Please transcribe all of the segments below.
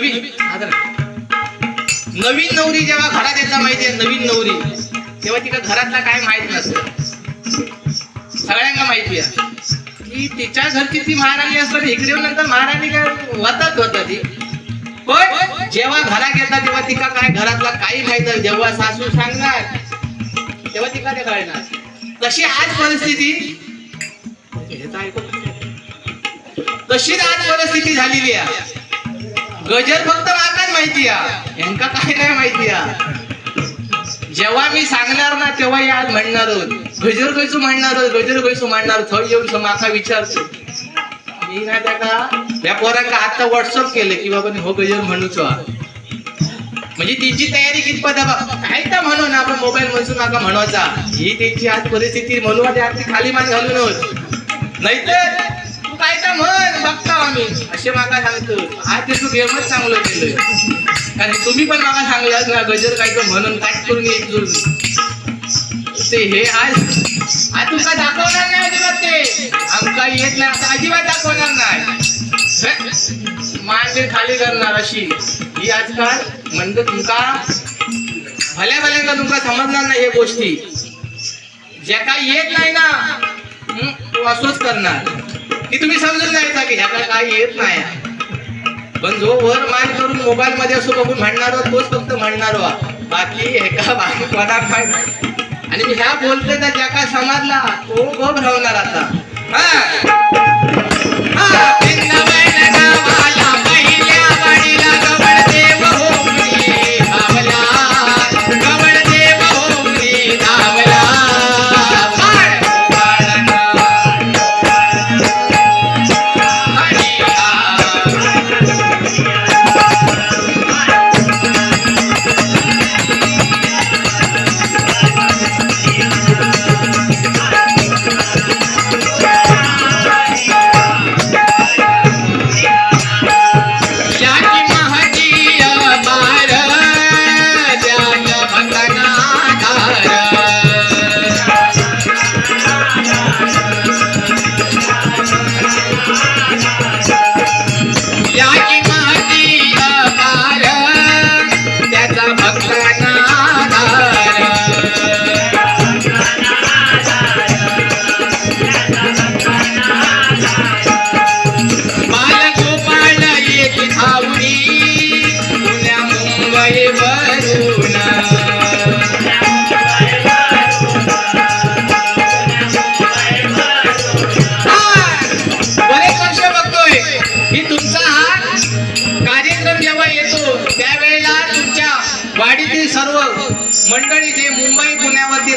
नवीन नवीन नवरी जेव्हा घरात येतात माहिती आहे नवीन नवरी. तेव्हा तिला घरातला काय माहीत नसतं. सगळ्यांना माहिती आहे. की तिच्या घरची ती महाराणी असतात इकडे नंतर महाराणी काय वतात होता ती पण जेव्हा घरात येतात तेव्हा तिका काय घरातला काही माहीत जेव्हा सासू सांगणार तेव्हा तिका ते कळणार. तशी आज परिस्थिती तशीच आज परिस्थिती झालेली आहे. गजर फक्त माकाच माहिती आहे यांका काय नाही माहिती आहे जेव्हा मी सांगणार ना तेव्हा याद म्हणणार गजर कैसू म्हणणार गजर कैसू म्हणणार थंय येऊन माझा माका विचारतो मी ना त्याका या पोरांका आता व्हॉट्सअप केलं की बाबा हो गजर म्हणूचो म्हणजे तिची तयारी कितपत आहे बा? काय तर म्हणू ना आपण मोबाईल म्हणून माका म्हणायचा ही त्यांची आज परिस्थिती म्हणून आता खाली मान घालून नाहीतर तू काय म्हण बघता आम्ही. असे माका सांगतो. आज ते तू गेमच चांगलं केलं कारण तुम्ही पण माका सांगलात ना गजर कायचं तर म्हणून काय करून येईल ते? हे आज आज तुमका दाखवणार नाही अजिबात ते. आमका येत नाही आता अजिबात दाखवणार नाही. मांडे खाली करणार अशी. ही आजकाल म्हणजे तुमका भल्या भल्यांका तुमका समजणार नाही हे गोष्टी. ज्या काही येत नाही ना तू असंच करणार. की तुम्ही समजून जायचा की ह्याला काय येत नाही. पण जो वर मान करून मोबाईल मध्ये असो बघून म्हणणार तोच फक्त म्हणणार बाकी एका बाकी कोणा काय आणि मी ह्या बोलतोय तर ज्या काय समजला तो गप राहणार आता. हा. हा,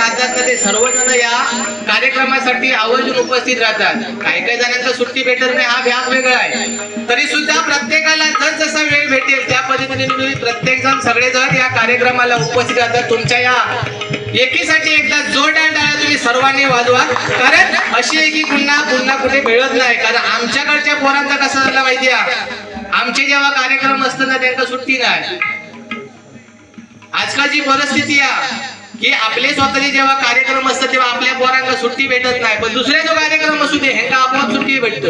राहतात ना ते सर्वजण या कार्यक्रमासाठी आवर्जून उपस्थित राहतात. काही काही जणांचा सुट्टी भेटत नाही हा व्याप वेगळा आहे. तरी सुद्धा प्रत्येकाला जर जसा वेळ भेटेल त्या पद्धतीने तुम्ही प्रत्येक जण सगळेजण या कार्यक्रमाला उपस्थित राहतात. तुमच्या या एकीसाठी एकदा जोरदार टाळ्या तुम्ही सर्वांनी वाजवा. कारण अशी एकी पुन्हा पुन्हा कुठे मिळत नाही. कारण आमच्याकडच्या पोरांचा कसं झालं माहिती आहे आमचे जेव्हा कार्यक्रम असतात ना त्यांना सुट्टी नाही. आजकालची परिस्थिती आहे की आपले स्वतःचे जेव्हा कार्यक्रम असतात तेव्हा आपल्या पोरांना सुट्टी भेटत नाही. पण दुसऱ्या जो कार्यक्रम असू दे ह्यांना आपण सुट्टी भेटत.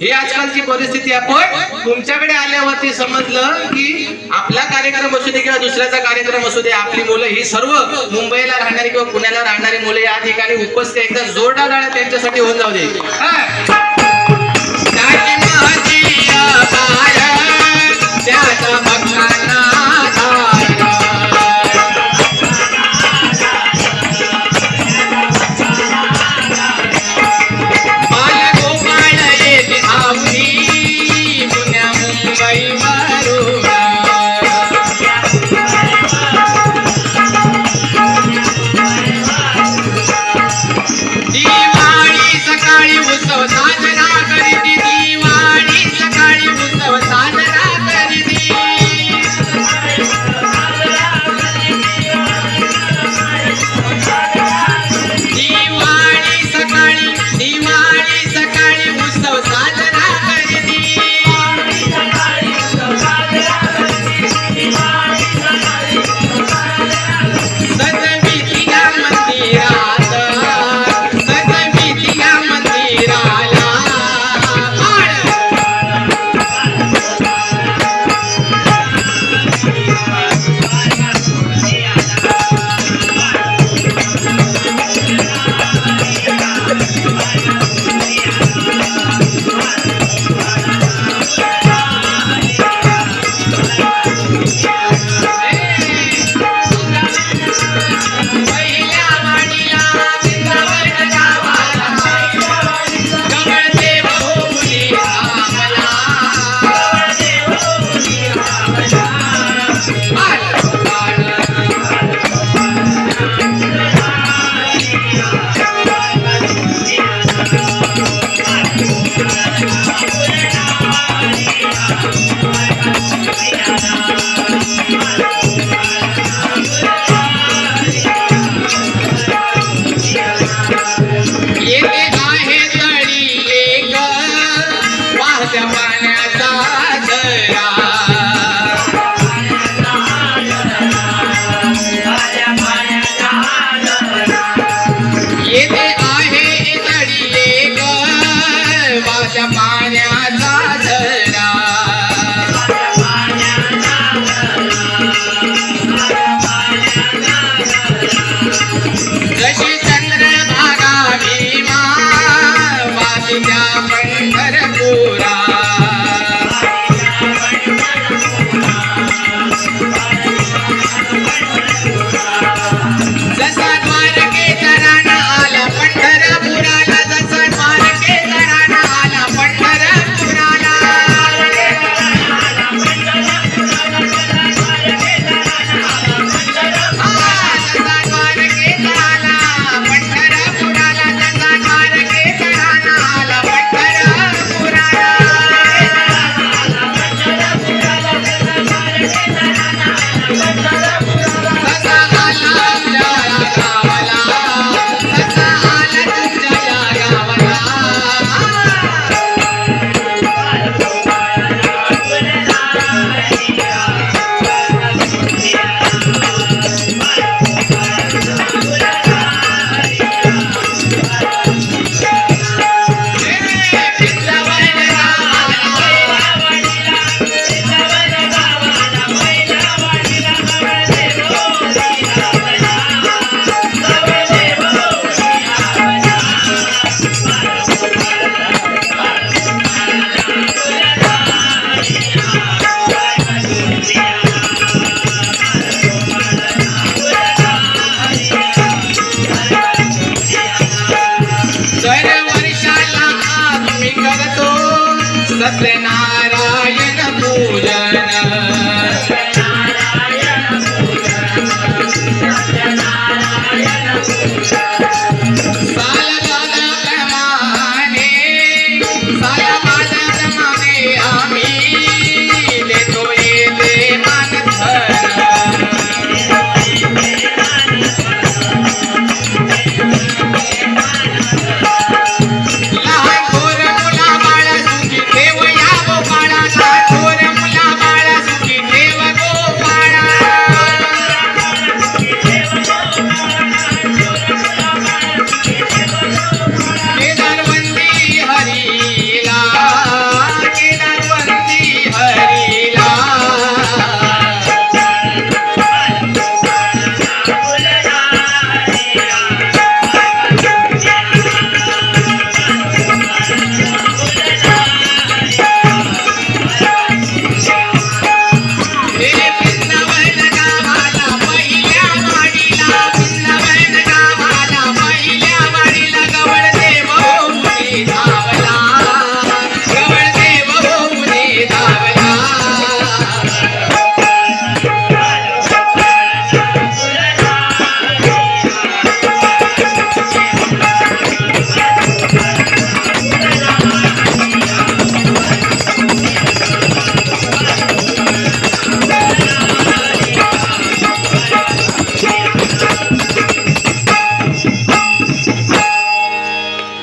ही आजकालची परिस्थिती आपण तुमच्याकडे आल्यावरती समजलं की आपला कार्यक्रम असू दे किंवा दुसऱ्याचा कार्यक्रम असू दे आपली मुलं ही सर्व मुंबईला राहणारी किंवा पुण्याला राहणारी मुलं या ठिकाणी उपस्थित एकदम एकदा जोरदार त्यांच्यासाठी होऊन जाऊ दे. हा.